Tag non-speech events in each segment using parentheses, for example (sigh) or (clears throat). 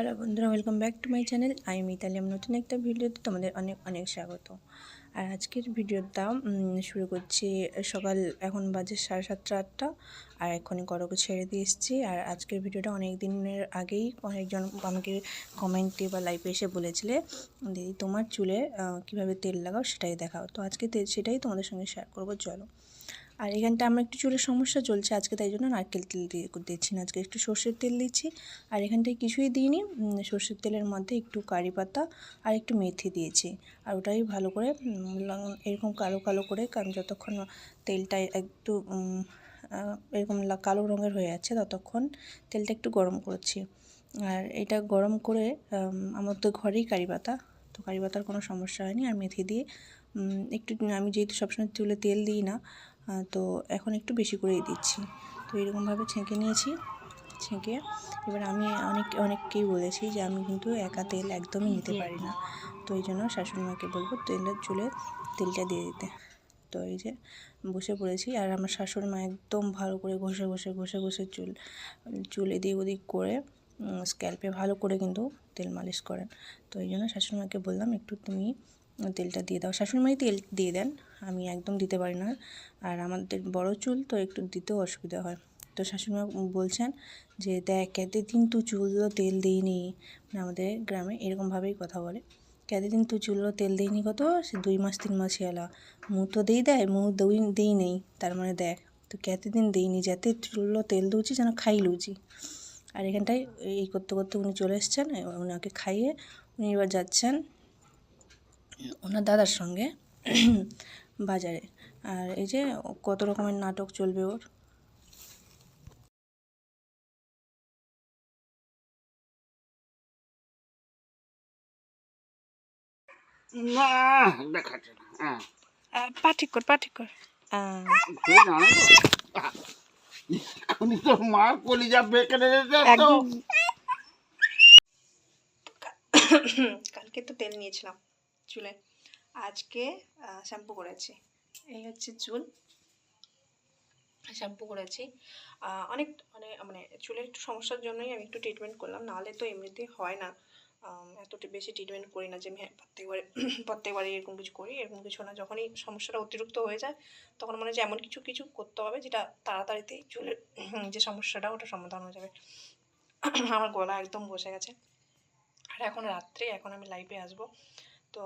Hello বন্ধুরা welcome back to my channel আমি মিতালি নতুন একটা ভিডিওতে তোমাদের অনেক অনেক স্বাগত। আর আজকের ভিডিওটা শুরু করছি সকাল এখন বাজে সাড়ে সাতটা আটটা, আর এখনই করকে ছেড়ে দিয়ে এসেছি। আর আজকের ভিডিওটা অনেক দিনের আগেই অনেকজন আমাকে কমেন্টে বা লাইভে এসে বলেছিলে, দিদি, তোমার চুলে কীভাবে তেল লাগাও সেটাই দেখাও। তো আজকে তে- সেটাই তোমাদের সঙ্গে শেয়ার করব, চলো। আর এখানটা আমার একটু চুলের সমস্যা চলছে আজকে, তাই জন্য নারকেল তেল দিয়ে দিচ্ছি না। আজকে একটু সর্ষের তেল দিচ্ছি। আর এখানটায় কিছুই দিইনি সর্ষের তেলের মধ্যে একটু কারি পাতা আর একটু মেথি দিয়েছি। আর ওটাই ভালো করে এরকম কালো কালো করে, কারণ যতক্ষণ তেলটা একটু এরকম কালো রঙের হয়ে যাচ্ছে ততক্ষণ তেলটা একটু গরম করছি। আর এটা গরম করে আমার তো ঘরেই কারি পাতা, তো কারি পাতার কোনো সমস্যা হয়নি। আর মেথি দিয়ে একটু, আমি যেহেতু সবসময় চুলে তেল দিই না তো এখন একটু বেশি করেই দিচ্ছি। তো এরকমভাবে ছেঁকে নিয়েছি। ছেঁকে এবার আমি অনেক অনেককেই বলেছি যে আমি কিন্তু একা তেল একদমই নিতে পারি না। তো এই জন্য শাশুড়িমাকে বলব তেলের চুলে তেলটা দিয়ে দিতে। তো এই যে বসে পড়েছি আর আমার শাশুড়ি মা একদম ভালো করে ঘষে ঘষে ঘষে ঘষে চুল চুল এদিক ওদিক করে স্ক্যাল্পে ভালো করে কিন্তু তেল মালিশ করেন। তো এই জন্য শাশুড়ি মাকে বললাম একটু তুমি তেলটা দিয়ে দাও। শাশুড়ি মাই তেল দিয়ে দেন, আমি একদম দিতে পারি না। আর আমাদের বড় চুল, তো একটু দিতেও অসুবিধা হয়। তো শাশুড়িমা বলছেন যে, দেখ দিন তুই চুলগুলো তেল দিইনি। মানে আমাদের গ্রামে এরকমভাবেই কথা বলে। দিন তুই চুলগুলো তেল দিইনি কত? সে দুই মাস, তিন মাস এলা মুখ তো দেই দেয় মুখ দই, দেই নেই। তার মানে দেখ, তো দিন দিইনি? যাতে চুলগুলো তেল দৌছি যেন খাই লুচি। আর এখানটায় এই করতে করতে উনি চলে এসছেন ওনাকে খাইয়ে উনি এবার যাচ্ছেন ওনার দাদার সঙ্গে বাজারে। আর এই যে কত রকমের নাটক চলবে ওর। না দেখাচ্ছে না হ্যাঁ। পা ঠিক কর পা ঠিক কর। তো মার কলিজা বেঁকে কালকে তো তেল নিয়েছিলাম। চুলে। আজকে শ্যাম্পু করেছি। এই হচ্ছে চুল। শ্যাম্পু করেছি। অনেক মানে মানে চুলের একটু সমস্যার জন্যই আমি একটু ট্রিটমেন্ট করলাম। নাহলে তো এমনিতে হয় না। এতটা বেশি ট্রিটমেন্ট করি না যে আমি হ্যাঁ প্রত্যেকবারে (clears throat) প্রত্যেকবারে এরকম কিছু করি, এরকম কিছু না। যখনই সমস্যাটা অতিরিক্ত হয়ে যায়, তখন মনে হয় এমন কিছু কিছু করতে হবে যেটা তাড়াতাড়িতে চুলের যে সমস্যাটা, ওটা সমাধান হয়ে যাবে। (clears throat) আমার গলা একদম বসে গেছে। আর এখন রাত্রে, এখন আমি লাইভে আসব। তো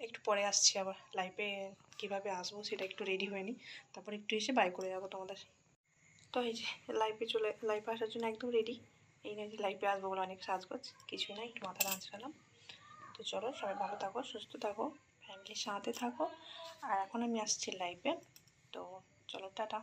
একটু পরে আসছি আবার লাইফে কীভাবে আসব সেটা একটু রেডি হয়ে হয়নি। তারপর একটু এসে বাই করে যাব তোমাদের। তো এই যে লাইফে চলে লাইফে আসার জন্য একদম রেডি এই না যে লাইভে আসব বলে অনেক সাজগোজ কিছুই না একটু মাথাটা আঁচড়ালাম তো চলো সবাই ভালো থাকো, সুস্থ থাকো ফ্যামিলির সাথে থাকো। আর এখন আমি আসছি লাইফে তো চলো টাটা।